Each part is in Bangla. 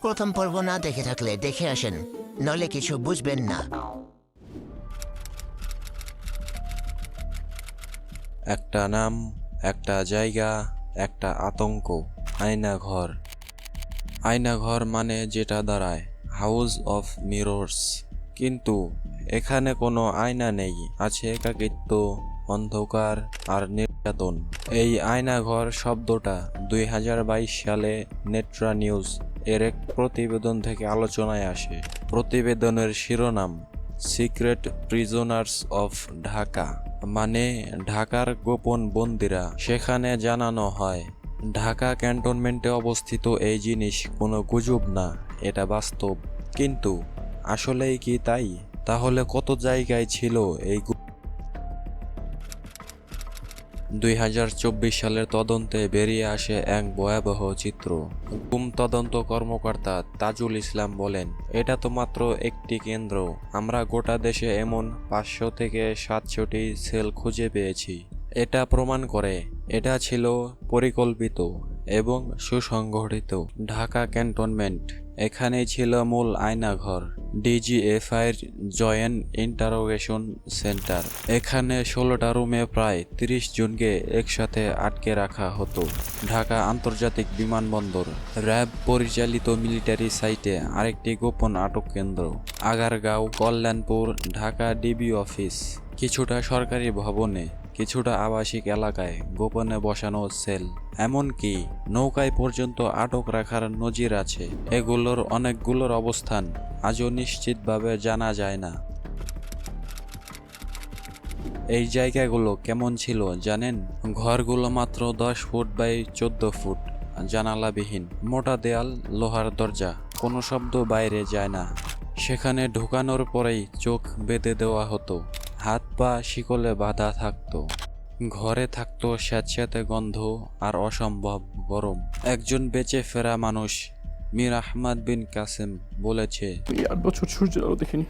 প্রথম পর্ব না দেখে থাকলে দেখে আসেন, নলে কিছু বুঝবেন না। একটা নাম, একটা জায়গা, একটা আতঙ্ক, আয়না ঘর। আয়না ঘর মানে যেটা দাঁড়ায়, হাউস অফ মিরর্স। কিন্তু এখানে কোনো আয়না নেই, আছে একাকিত্ব, অন্ধকার আর নির্যাতন। এই আয়না ঘর শব্দটা দুই হাজার বাইশ সালে নেট্রা নিউজ এর এক প্রতিবেদন থেকে আলোচনায় আসে। প্রতিবেদনের শিরোনাম, সিক্রেট প্রিজনার্স অফ ঢাকা মানে ঢাকার গোপন বন্দিরা। সেখানে জানানো হয়, ঢাকা ক্যান্টনমেন্টে অবস্থিত এই জিনিস কোনো গুজব না, এটা বাস্তব। কিন্তু আসলেই কি তাই? তাহলে কত জায়গায় ছিল এই দুই হাজার চব্বিশ সালের তদন্তে বেরিয়ে আসে এক ভয়াবহ চিত্র। গুম তদন্ত কর্মকর্তা তাজুল ইসলাম বলেন, এটা তো মাত্র একটি কেন্দ্র। আমরা গোটা দেশে এমন পাঁচশো থেকে সাতশোটি সেল খুঁজে পেয়েছি। এটা প্রমাণ করে, এটা ছিল পরিকল্পিত এবং সুসংগঠিত ঢাকা ক্যান্টনমেন্ট। এখানেই ছিল মূল আয়নাঘর, ডিজিএফআইয়ের জয়েন্ট ইন্টারোগেশন সেন্টার। এখানে ষোলোটা রুমে প্রায় তিরিশ জনকে একসাথে আটকে রাখা হতো। ঢাকা আন্তর্জাতিক বিমানবন্দর, র্যাব পরিচালিত মিলিটারি সাইটে আরেকটি গোপন আটক কেন্দ্র, আগারগাঁও, কল্যাণপুর, ঢাকা ডিবি অফিস। কিছুটা সরকারি ভবনে কিছুটা আবাসিক এলাকায় গোপনে বসানো সেল, এমনকি নৌকায় পর্যন্ত আটক রাখার নজির আছে। এগুলোর অনেকগুলোর অবস্থান আজও নিশ্চিতভাবে জানা যায় না। এই জায়গাগুলো কেমন ছিল জানেন? ঘরগুলো মাত্র দশ ফুট বাই চোদ্দ ফুট, জানালাবিহীন, মোটা দেয়াল, লোহার দরজা, কোনো শব্দ বাইরে যায় না। সেখানে ঢুকানোর পরেই চোখ বেঁধে দেওয়া হতো। হাত পা শিকলে বাঁধা থাকত। ঘরে থাকতো স্যাঁতস্যাঁতে গন্ধ আর অসম্ভব গরম। একজন বেঁচে ফেরা মানুষ মীর আহমদ বিন কাসেম বলেছে এই আট বছর সূর্য আলো দেখিনি।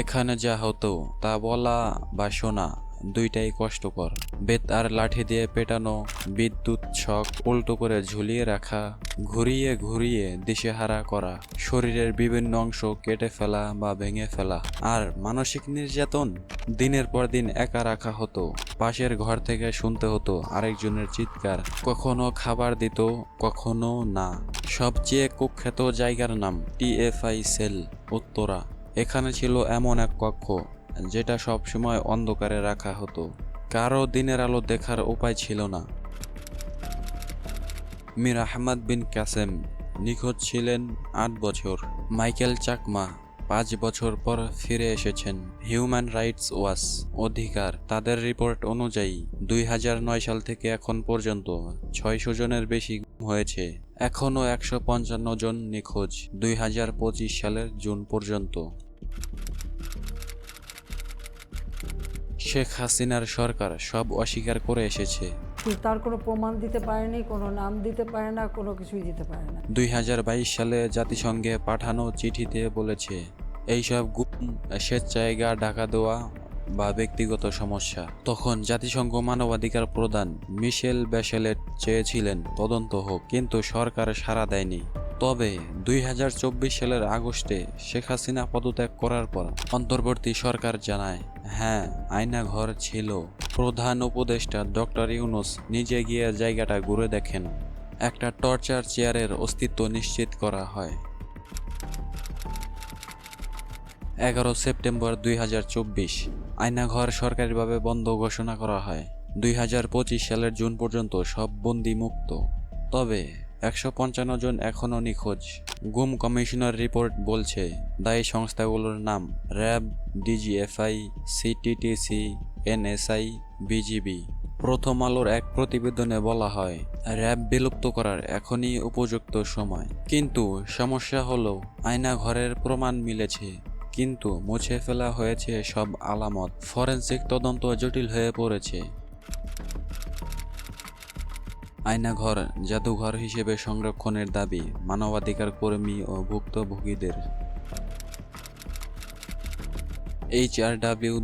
এখানে যা হতো তা বলা বা শোনা দুইটাই কষ্টকর। বেত আর লাঠি দিয়ে পেটানো বিদ্যুৎ ছক উল্টো করে ঝুলিয়ে রাখা, ঘুরিয়ে ঘুরিয়ে দিশেহারা করা, শরীরের বিভিন্ন অংশ কেটে ফেলা বা ভেঙে ফেলা আর মানসিক নির্যাতন দিনের পর দিন একা রাখা হতো। পাশের ঘর থেকে শুনতে হতো আরেকজনের চিৎকার, কখনো খাবার দিত, কখনো না। সবচেয়ে কুখ্যাত জায়গার নাম টিএফআই সেল, উত্তরা। এখানে ছিল এমন এক কক্ষ, যেটা সবসময় অন্ধকারে রাখা হতো। কারও দিনের আলো দেখার উপায় ছিল না। মীর আহমদ বিন কাসেম নিখোঁজ ছিলেন আট বছর। মাইকেল চাকমা পাঁচ বছর পর ফিরে এসেছেন। হিউম্যান রাইটস ওয়াচ অধিকার তাদের রিপোর্ট অনুযায়ী দুই হাজার নয় সাল থেকে এখন পর্যন্ত ছয়শো জনের বেশি হয়েছে। এখনও একশো পঞ্চান্ন জন নিখোঁজ দুই হাজার পঁচিশ সালের জুন পর্যন্ত। শেখ হাসিনার সরকার সব অস্বীকার করে এসেছে। তার কোনো প্রমাণ দিতে পারেনি কোনো নাম দিতে পারে না কোনো কিছুই দিতে পারে না। দুই সালে জাতিসংঘে পাঠানো চিঠিতে বলেছে এইসব গুম স্বেচ্ছায় গা ঢাকা দেওয়া বা ব্যক্তিগত সমস্যা। তখন জাতিসংঘ মানবাধিকার প্রধান মিশেল ব্যাশেলেট চেয়েছিলেন তদন্ত হোক কিন্তু সরকার সাড়া দেয়নি। তবে দুই হাজার চব্বিশ সালের আগস্টে শেখ হাসিনা পদত্যাগ করার পর অন্তর্বর্তী সরকার জানায় হ্যাঁ আয়না ঘর ছিল। প্রধান উপদেষ্টা ডক্টর ইউনুস নিজে গিয়ে জায়গাটা ঘুরে দেখেন। একটা টর্চার চেয়ারের অস্তিত্ব নিশ্চিত করা হয়। এগারো সেপ্টেম্বর দুই হাজার চব্বিশ, আয়নাঘর সরকারিভাবে বন্ধ ঘোষণা করা হয়। দুই হাজার পঁচিশ সালের জুন পর্যন্ত সব বন্দি মুক্ত। তবে একশো পঞ্চান্ন জন এখনও নিখোঁজ। গুম কমিশনার রিপোর্ট বলছে, দায়ী সংস্থাগুলোর নাম RAB, DGFI, CTTC, NSI, BGB. প্রথম আলোর এক প্রতিবেদনে বলা হয়, র্যাব বিলুপ্ত করার এখনই উপযুক্ত সময়। কিন্তু সমস্যা হলো আয়না ঘরের প্রমাণ মিলেছে, কিন্তু মুছে ফেলা হয়েছে সব আলামত। ফরেনসিক তদন্ত জটিল হয়ে পড়েছে। আয়নাঘর জাদুঘর হিসেবে সংরক্ষণের দাবি মানবাধিকার কর্মী ও ভুক্তভোগীদের। এইচ আর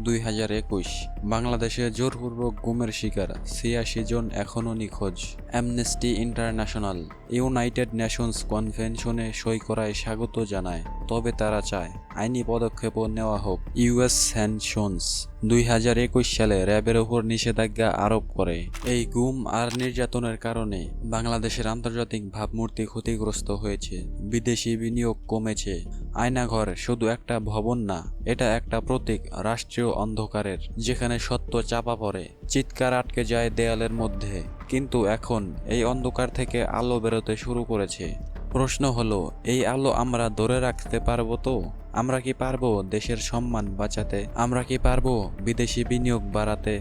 দুই হাজার একুশ। বাংলাদেশে জোরপূর্বক গুমের শিকার, ছিয়াশি জন এখনও নিখোঁজ। অ্যামনেস্টি ইন্টারন্যাশনাল ইউনাইটেড নেশনস কনভেনশনে সই করায় স্বাগত জানায়, তবে তারা চায় আইনি পদক্ষেপও নেওয়া হোক। ইউএস স্যানশনস দুই হাজার একুশ সালে র্যাবের ওপর নিষেধাজ্ঞা আরোপ করে। এই গুম আর নির্যাতনের কারণে বাংলাদেশের আন্তর্জাতিক ভাবমূর্তি ক্ষতিগ্রস্ত হয়েছে, বিদেশি বিনিয়োগ কমেছে আয়নাঘর শুধু একটা ভবন না, এটা একটা প্রতীক রাষ্ট্রীয় অন্ধকারের, যেখানে সত্য চাপা পড়ে, চিৎকার আটকে যায় দেয়ালের মধ্যে। কিন্তু এখন এই অন্ধকার থেকে আলো বেরোতে শুরু করেছে। প্রশ্ন হলো, এই আলো আমরা ধরে রাখতে পারব তো? আমরা কি পারব দেশের সম্মান বাঁচাতে? আমরা কি পারব বিদেশি বিনিয়োগ বাড়াতে?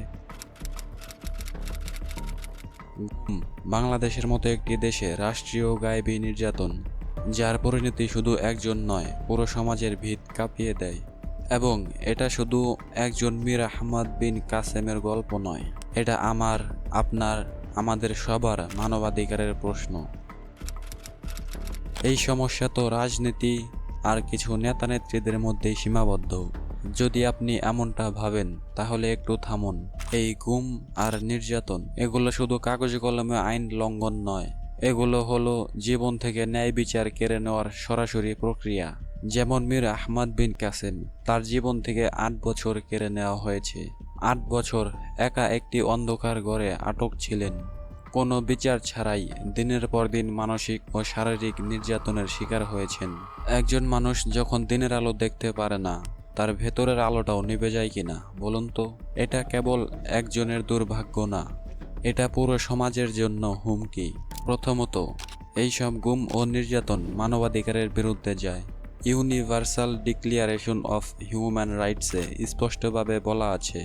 বাংলাদেশের মতো একটি দেশে রাষ্ট্রীয় গায়েবী নির্যাতন। যার পরিণতি শুধু একজন নয়, পুরো সমাজের ভিত কাঁপিয়ে দেয়। এবং এটা শুধু একজন মীর আহমদ বিন কাসেমের গল্প নয়, এটা আমার, আপনার, আমাদের সবার মানবাধিকারের প্রশ্ন। এই সমস্যা তো রাজনীতি আর কিছু নেতা নেত্রীদের মধ্যেই সীমাবদ্ধ। যদি আপনি এমনটা ভাবেন, তাহলে একটু থামুন। এই গুম আর নির্যাতন, এগুলো শুধু কাগজ কলমে আইন লঙ্ঘন নয় এগুলো হলো জীবন থেকে ন্যায় বিচার কেড়ে নেওয়ার সরাসরি প্রক্রিয়া। যেমন মীর আহমদ বিন কাসেম, তার জীবন থেকে আট বছর কেড়ে নেওয়া হয়েছে। আট বছর একা একটি অন্ধকার ঘরে আটক ছিলেন। কোনো বিচার ছাড়াই দিনের পর দিন মানসিক ও শারীরিক নির্যাতনের শিকার হয়েছেন। একজন মানুষ যখন দিনের আলো দেখতে পারে না, তার ভেতরের আলোটাও নিভে যায় কিনা, বলুন তো? এটা কেবল একজনের দুর্ভাগ্য না, এটা পুরো সমাজের জন্য হুমকি। প্রথমত, এইসব গুম ও নির্যাতন মানবাধিকারের বিরুদ্ধে যায়। ইউনিভার্সাল ডিক্লিয়ারেশন অফ হিউম্যান রাইটসে স্পষ্টভাবে বলা আছে,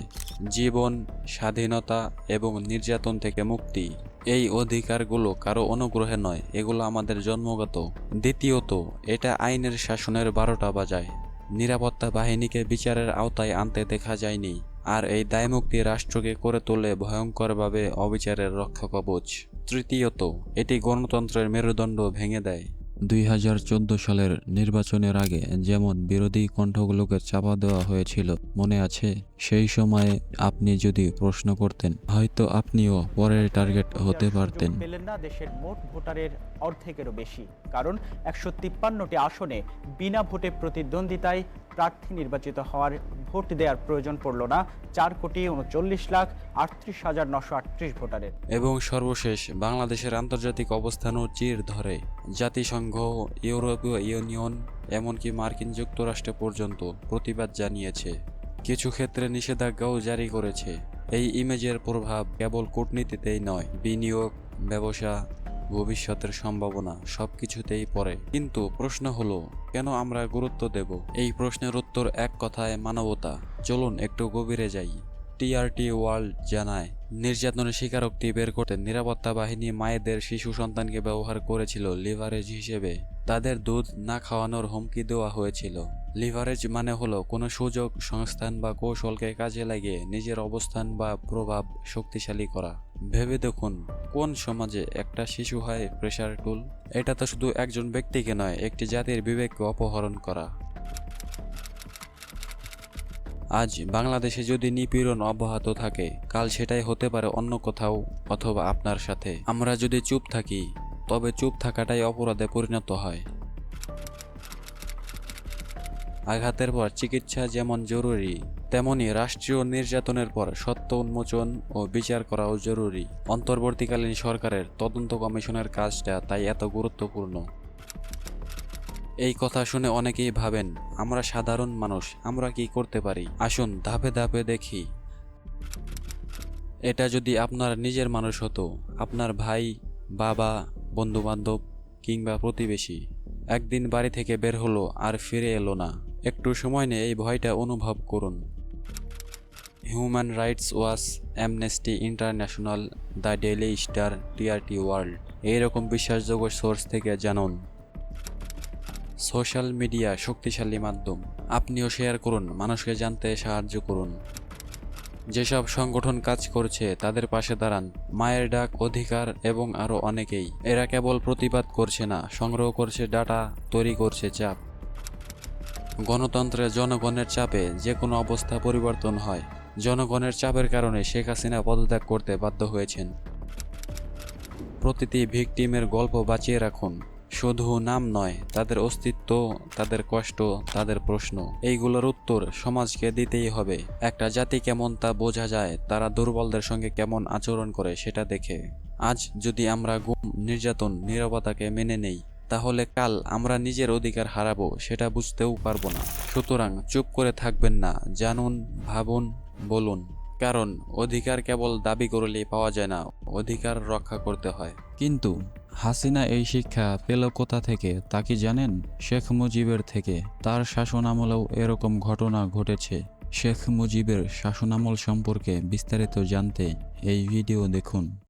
জীবন, স্বাধীনতা এবং নির্যাতন থেকে মুক্তি। এই অধিকারগুলো কারও অনুগ্রহে নয়, এগুলো আমাদের জন্মগত। দ্বিতীয়ত, এটা আইনের শাসনের বারোটা বাজায়। নিরাপত্তা বাহিনীকে বিচারের আওতায় আনতে দেখা যায়নি, আর এই দায়মুক্তি রাষ্ট্রকে করে তোলে ভয়ঙ্করভাবে অবিচারের রক্ষাকবচ। তৃতীয়ত, এটি গণতন্ত্রের মেরুদণ্ড ভেঙে দেয়। দুই হাজার চোদ্দ সালের নির্বাচনের আগে যেমন বিরোধী কণ্ঠগুলোকে চাপা দেওয়া হয়েছিল, মনে আছে? সেই সময়ে আপনি যদি প্রশ্ন করতেন হয়তো আপনিও পরের টার্গেট হতে পারতেন। পেলেন না দেশের মোট ভোটারের অর্ধেকেরও বেশি। কারণ একশো তিপ্পান্নটি আসনে বিনা ভোটে প্রতিদ্বন্দ্বিতায় প্রার্থী নির্বাচিত হওয়ার ভোট দেওয়ার প্রয়োজন পড়ল না চার কোটি উনচল্লিশ লাখ আটত্রিশ হাজার নশো আটত্রিশ ভোটারের। এবং সর্বশেষ বাংলাদেশের আন্তর্জাতিক অবস্থানও চির ধরে। জাতিসংঘ ইউরোপীয় ইউনিয়ন এমনকি মার্কিন যুক্তরাষ্ট্র পর্যন্ত প্রতিবাদ জানিয়েছে। কিছু ক্ষেত্রে নিষেধাজ্ঞাও জারি করেছে। এই ইমেজের প্রভাব কেবল কূটনীতিতেই নয়, বিনিয়োগ, ব্যবসা, ভবিষ্যতের সম্ভাবনা সবকিছুতেই পড়ে। কিন্তু প্রশ্ন হলো, কেন আমরা গুরুত্ব দেব? এই প্রশ্নের উত্তর এক কথায় মানবতা। চলুন একটু গভীরে যাই। টিআরটি ওয়ার্ল্ড জানায়, নির্যাতনের স্বীকারোক্তি বের করতে নিরাপত্তা বাহিনী মায়েদের শিশু সন্তানকে ব্যবহার করেছিল লিভারেজ হিসেবে। তাদের দুধ না খাওয়ানোর হুমকি দেওয়া হয়েছিল। লিভারেজ মানে হলো কোনো সুযোগ, সংস্থান বা কৌশলকে কাজে লাগিয়ে নিজের অবস্থান বা প্রভাব শক্তিশালী করা। ভেবে দেখুন, কোন সমাজে একটা শিশু হয় প্রেশার টুল এটা তো শুধু একজন ব্যক্তিকে নয়, একটি জাতির বিবেককে অপহরণ করা। আজ বাংলাদেশে যদি নিপীড়ন অব্যাহত থাকে, কাল সেটাই হতে পারে অন্য কোথাও অথবা আপনার সাথে। আমরা যদি চুপ থাকি, তবে চুপ থাকাটাই অপরাধে পরিণত হয়। আঘাতের পর চিকিৎসা যেমন জরুরি, তেমনি রাষ্ট্রীয় নির্যাতনের পর সত্য উন্মোচন ও বিচার করাও জরুরি। অন্তর্বর্তীকালীন সরকারের তদন্ত কমিশনের কাজটা তাই এত গুরুত্বপূর্ণ। এই কথা শুনে অনেকেই ভাবেন, আমরা সাধারণ মানুষ, আমরা কি করতে পারি? আসুন ধাপে ধাপে দেখি। এটা যদি আপনার নিজের মানুষ হতো, আপনার ভাই, বাবা, বন্ধুবান্ধব কিংবা প্রতিবেশী, একদিন বাড়ি থেকে বের হলো আর ফিরে এলো না। একটু সময় নিয়ে এই ভয়টা অনুভব করুন। Human rights watch amnesty international the daily star TRT world এইরকম বিশ্বাসযোগ্য সোর্স থেকে জানুন। সোশ্যাল মিডিয়া শক্তিশালী মাধ্যম, আপনিও শেয়ার করুন, মানুষকে জানতে সাহায্য করুন। যেসব সংগঠন কাজ করছে, তাদের পাশে দাঁড়ান, মায়ের ডাক, অধিকার এবং আরও অনেকেই। এরা কেবল প্রতিবাদ করছে না, সংগ্রহ করছে ডাটা তৈরি করছে চাপ। গণতন্ত্রে জনগণের চাপে যে কোনো অবস্থা পরিবর্তন হয়। জনগণের চাপের কারণে শেখ হাসিনা পদত্যাগ করতে বাধ্য হয়েছেন। প্রতিটি ভিকটিমের গল্প বাঁচিয়ে রাখুন। শুধু নাম নয়, তাদের অস্তিত্ব, তাদের কষ্ট, তাদের প্রশ্ন, এইগুলোর উত্তর সমাজকে দিতেই হবে। একটা জাতি কেমন তা বোঝা যায়, তারা দুর্বলদের সঙ্গে কেমন আচরণ করে সেটা দেখে। আজ যদি আমরা গুম, নির্যাতন, নিরবতাকে মেনে নেই তাহলে কাল আমরা নিজের অধিকার হারাবো, সেটা বুঝতেও পারব না। সুতরাং চুপ করে থাকবেন না, জানুন, ভাবুন, বলুন। কারণ অধিকার কেবল দাবি করলেই পাওয়া যায় না, অধিকার রক্ষা করতে হয়। কিন্তু হাসিনা এই শিক্ষা পেল কোথা থেকে, তা কি জানেন? শেখ মুজিবের থেকে। তার শাসনামলেও এরকম ঘটনা ঘটেছে। শেখ মুজিবের শাসনামল সম্পর্কে বিস্তারিত জানতে এই ভিডিও দেখুন।